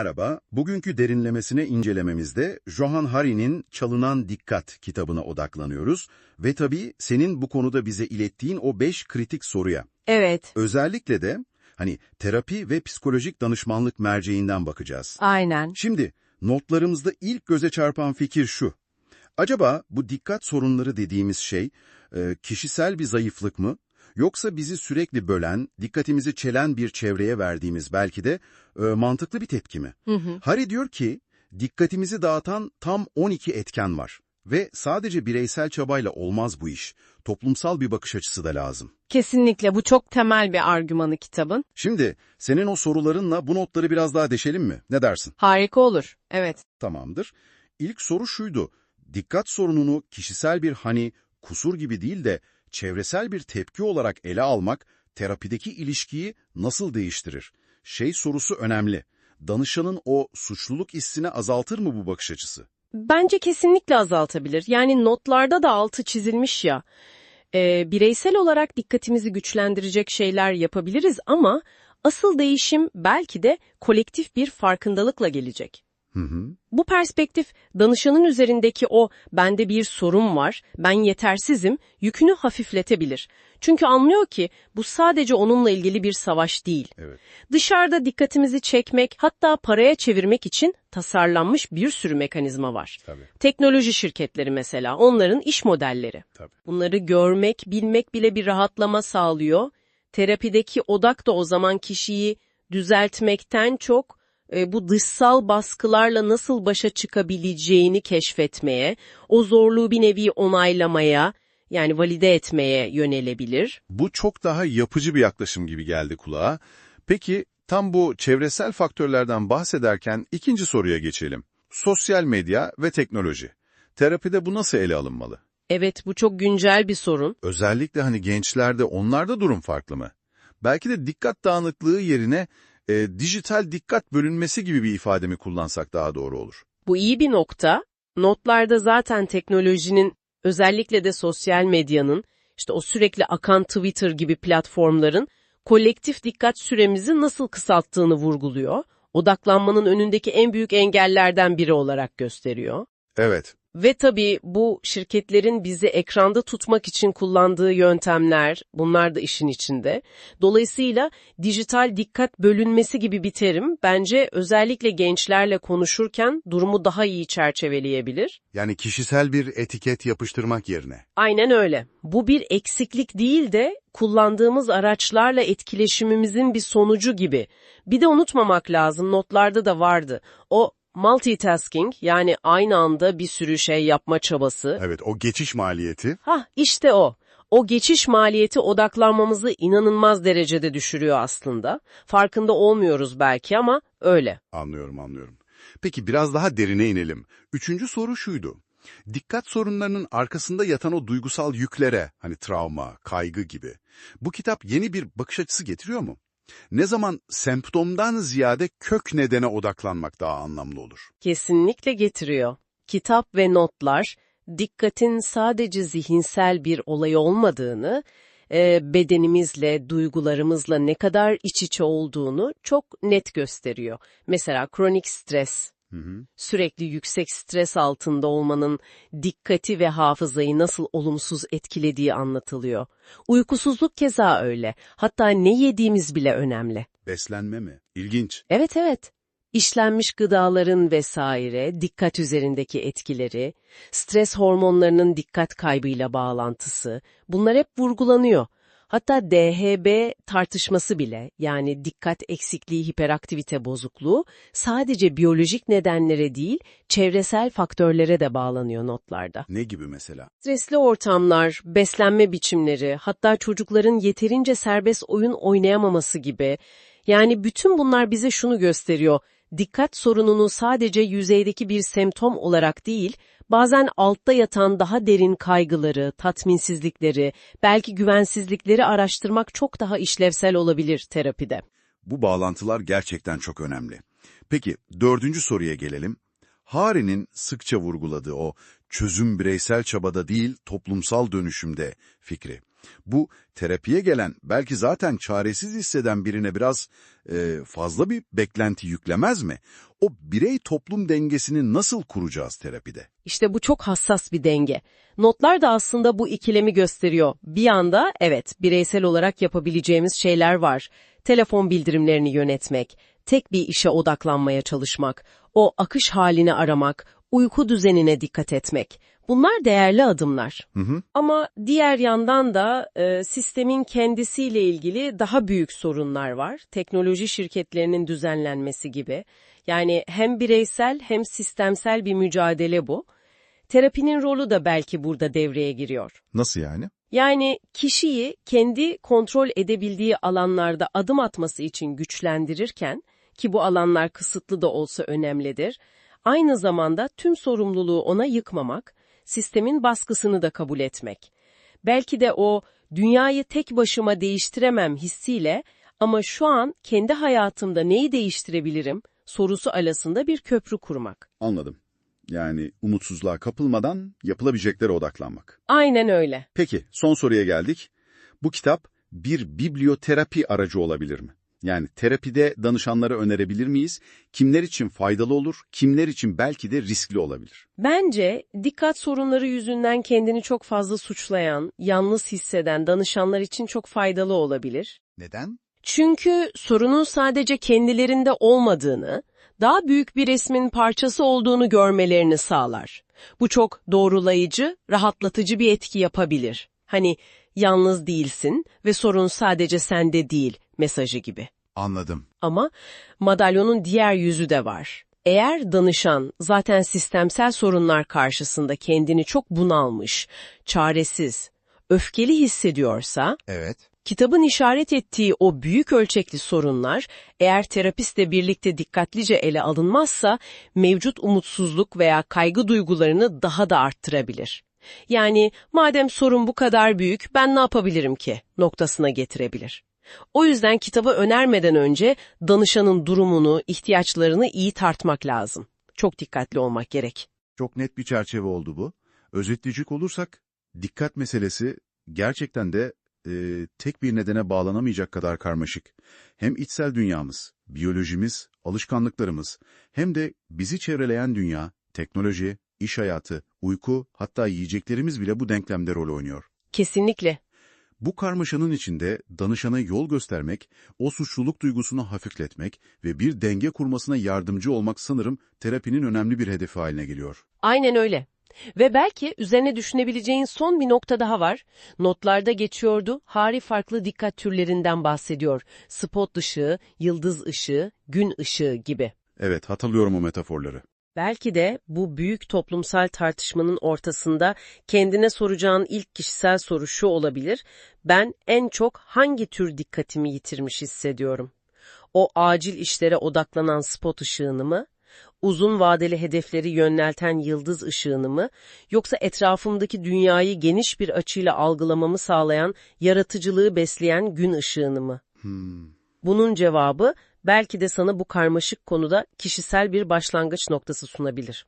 Merhaba, bugünkü derinlemesine incelememizde Johan Hari'nin Çalınan Dikkat kitabına odaklanıyoruz ve tabii senin bu konuda bize ilettiğin o beş kritik soruya. Evet, Özellikle de hani terapi ve psikolojik danışmanlık merceğinden bakacağız. aynen. Şimdi notlarımızda ilk göze çarpan fikir şu. Acaba bu dikkat sorunları dediğimiz şey kişisel bir zayıflık mı? Yoksa bizi sürekli bölen, dikkatimizi çelen bir çevreye verdiğimiz belki de e, mantıklı bir tepki mi? Hı hı. Hari diyor ki, dikkatimizi dağıtan tam 12 etken var. Ve sadece bireysel çabayla olmaz bu iş. Toplumsal bir bakış açısı da lazım. Kesinlikle bu çok temel bir argümanı kitabın. Şimdi senin o sorularınla bu notları biraz daha deşelim mi? Ne dersin? Harika olur. Evet. Tamamdır. İlk soru şuydu. Dikkat sorununu kişisel bir hani kusur gibi değil de çevresel bir tepki olarak ele almak terapideki ilişkiyi nasıl değiştirir? Şey sorusu önemli. Danışanın o suçluluk hissini azaltır mı bu bakış açısı? Bence kesinlikle azaltabilir. Yani notlarda da altı çizilmiş ya. Ee, bireysel olarak dikkatimizi güçlendirecek şeyler yapabiliriz ama asıl değişim belki de kolektif bir farkındalıkla gelecek. Hı hı. Bu perspektif danışanın üzerindeki o bende bir sorun var, ben yetersizim yükünü hafifletebilir. Çünkü anlıyor ki bu sadece onunla ilgili bir savaş değil. Evet. Dışarıda dikkatimizi çekmek hatta paraya çevirmek için tasarlanmış bir sürü mekanizma var. Tabii. Teknoloji şirketleri mesela onların iş modelleri. Tabii. Bunları görmek, bilmek bile bir rahatlama sağlıyor. Terapideki odak da o zaman kişiyi düzeltmekten çok e, bu dışsal baskılarla nasıl başa çıkabileceğini keşfetmeye, o zorluğu bir nevi onaylamaya, yani valide etmeye yönelebilir. Bu çok daha yapıcı bir yaklaşım gibi geldi kulağa. Peki tam bu çevresel faktörlerden bahsederken ikinci soruya geçelim. Sosyal medya ve teknoloji. Terapide bu nasıl ele alınmalı? Evet bu çok güncel bir sorun. Özellikle hani gençlerde onlarda durum farklı mı? Belki de dikkat dağınıklığı yerine e, dijital dikkat bölünmesi gibi bir ifade mi kullansak daha doğru olur? Bu iyi bir nokta. Notlarda zaten teknolojinin özellikle de sosyal medyanın işte o sürekli akan Twitter gibi platformların kolektif dikkat süremizi nasıl kısalttığını vurguluyor. Odaklanmanın önündeki en büyük engellerden biri olarak gösteriyor. Evet, Ve tabii bu şirketlerin bizi ekranda tutmak için kullandığı yöntemler, bunlar da işin içinde. Dolayısıyla dijital dikkat bölünmesi gibi bir terim bence özellikle gençlerle konuşurken durumu daha iyi çerçeveleyebilir. Yani kişisel bir etiket yapıştırmak yerine. Aynen öyle. Bu bir eksiklik değil de kullandığımız araçlarla etkileşimimizin bir sonucu gibi. Bir de unutmamak lazım, notlarda da vardı. O multitasking yani aynı anda bir sürü şey yapma çabası. Evet, o geçiş maliyeti. Hah işte o. O geçiş maliyeti odaklanmamızı inanılmaz derecede düşürüyor aslında. Farkında olmuyoruz belki ama öyle. Anlıyorum, anlıyorum. Peki biraz daha derine inelim. Üçüncü soru şuydu. Dikkat sorunlarının arkasında yatan o duygusal yüklere, hani travma, kaygı gibi. Bu kitap yeni bir bakış açısı getiriyor mu? Ne zaman semptomdan ziyade kök nedene odaklanmak daha anlamlı olur? Kesinlikle getiriyor. Kitap ve notlar dikkatin sadece zihinsel bir olay olmadığını, e, bedenimizle, duygularımızla ne kadar iç içe olduğunu çok net gösteriyor. Mesela kronik stres, Hı hı. sürekli yüksek stres altında olmanın dikkati ve hafızayı nasıl olumsuz etkilediği anlatılıyor. Uykusuzluk keza öyle. Hatta ne yediğimiz bile önemli. Beslenme mi? İlginç. Evet evet. İşlenmiş gıdaların vesaire, dikkat üzerindeki etkileri, stres hormonlarının dikkat kaybıyla bağlantısı, bunlar hep vurgulanıyor. Hatta DHB tartışması bile yani dikkat eksikliği hiperaktivite bozukluğu sadece biyolojik nedenlere değil çevresel faktörlere de bağlanıyor notlarda. Ne gibi mesela? Stresli ortamlar, beslenme biçimleri, hatta çocukların yeterince serbest oyun oynayamaması gibi. Yani bütün bunlar bize şunu gösteriyor. Dikkat sorununu sadece yüzeydeki bir semptom olarak değil, bazen altta yatan daha derin kaygıları, tatminsizlikleri, belki güvensizlikleri araştırmak çok daha işlevsel olabilir terapide. Bu bağlantılar gerçekten çok önemli. Peki dördüncü soruya gelelim. Hari'nin sıkça vurguladığı o çözüm bireysel çabada değil toplumsal dönüşümde fikri. Bu terapiye gelen, belki zaten çaresiz hisseden birine biraz e, fazla bir beklenti yüklemez mi? O birey toplum dengesini nasıl kuracağız terapide? İşte bu çok hassas bir denge. Notlar da aslında bu ikilemi gösteriyor. Bir yanda evet bireysel olarak yapabileceğimiz şeyler var. Telefon bildirimlerini yönetmek, tek bir işe odaklanmaya çalışmak, o akış halini aramak, uyku düzenine dikkat etmek. Bunlar değerli adımlar. Hı hı. Ama diğer yandan da e, sistemin kendisiyle ilgili daha büyük sorunlar var. Teknoloji şirketlerinin düzenlenmesi gibi. Yani hem bireysel hem sistemsel bir mücadele bu. Terapinin rolü de belki burada devreye giriyor. Nasıl yani? Yani kişiyi kendi kontrol edebildiği alanlarda adım atması için güçlendirirken, ki bu alanlar kısıtlı da olsa önemlidir, aynı zamanda tüm sorumluluğu ona yıkmamak, sistemin baskısını da kabul etmek. Belki de o dünyayı tek başıma değiştiremem hissiyle ama şu an kendi hayatımda neyi değiştirebilirim sorusu arasında bir köprü kurmak. Anladım. Yani umutsuzluğa kapılmadan yapılabileceklere odaklanmak. Aynen öyle. Peki, son soruya geldik. Bu kitap bir biblioterapi aracı olabilir mi? Yani terapide danışanlara önerebilir miyiz? Kimler için faydalı olur, kimler için belki de riskli olabilir? Bence dikkat sorunları yüzünden kendini çok fazla suçlayan, yalnız hisseden danışanlar için çok faydalı olabilir. Neden? Çünkü sorunun sadece kendilerinde olmadığını, daha büyük bir resmin parçası olduğunu görmelerini sağlar. Bu çok doğrulayıcı, rahatlatıcı bir etki yapabilir. Hani yalnız değilsin ve sorun sadece sende değil mesajı gibi. Anladım. Ama madalyonun diğer yüzü de var. Eğer danışan zaten sistemsel sorunlar karşısında kendini çok bunalmış, çaresiz, öfkeli hissediyorsa, Evet. kitabın işaret ettiği o büyük ölçekli sorunlar eğer terapistle birlikte dikkatlice ele alınmazsa mevcut umutsuzluk veya kaygı duygularını daha da arttırabilir. Yani madem sorun bu kadar büyük ben ne yapabilirim ki noktasına getirebilir. O yüzden kitabı önermeden önce danışanın durumunu, ihtiyaçlarını iyi tartmak lazım. Çok dikkatli olmak gerek. Çok net bir çerçeve oldu bu. Özetleyecek olursak, dikkat meselesi gerçekten de e, tek bir nedene bağlanamayacak kadar karmaşık. Hem içsel dünyamız, biyolojimiz, alışkanlıklarımız, hem de bizi çevreleyen dünya, teknoloji, iş hayatı, uyku, hatta yiyeceklerimiz bile bu denklemde rol oynuyor. Kesinlikle. Bu karmaşanın içinde danışana yol göstermek, o suçluluk duygusunu hafifletmek ve bir denge kurmasına yardımcı olmak sanırım terapinin önemli bir hedefi haline geliyor. Aynen öyle. Ve belki üzerine düşünebileceğin son bir nokta daha var. Notlarda geçiyordu, hari farklı dikkat türlerinden bahsediyor. Spot ışığı, yıldız ışığı, gün ışığı gibi. Evet, hatırlıyorum o metaforları. Belki de bu büyük toplumsal tartışmanın ortasında kendine soracağın ilk kişisel soru şu olabilir. Ben en çok hangi tür dikkatimi yitirmiş hissediyorum? O acil işlere odaklanan spot ışığını mı? Uzun vadeli hedefleri yönelten yıldız ışığını mı? Yoksa etrafımdaki dünyayı geniş bir açıyla algılamamı sağlayan, yaratıcılığı besleyen gün ışığını mı? Hmm. Bunun cevabı belki de sana bu karmaşık konuda kişisel bir başlangıç noktası sunabilir.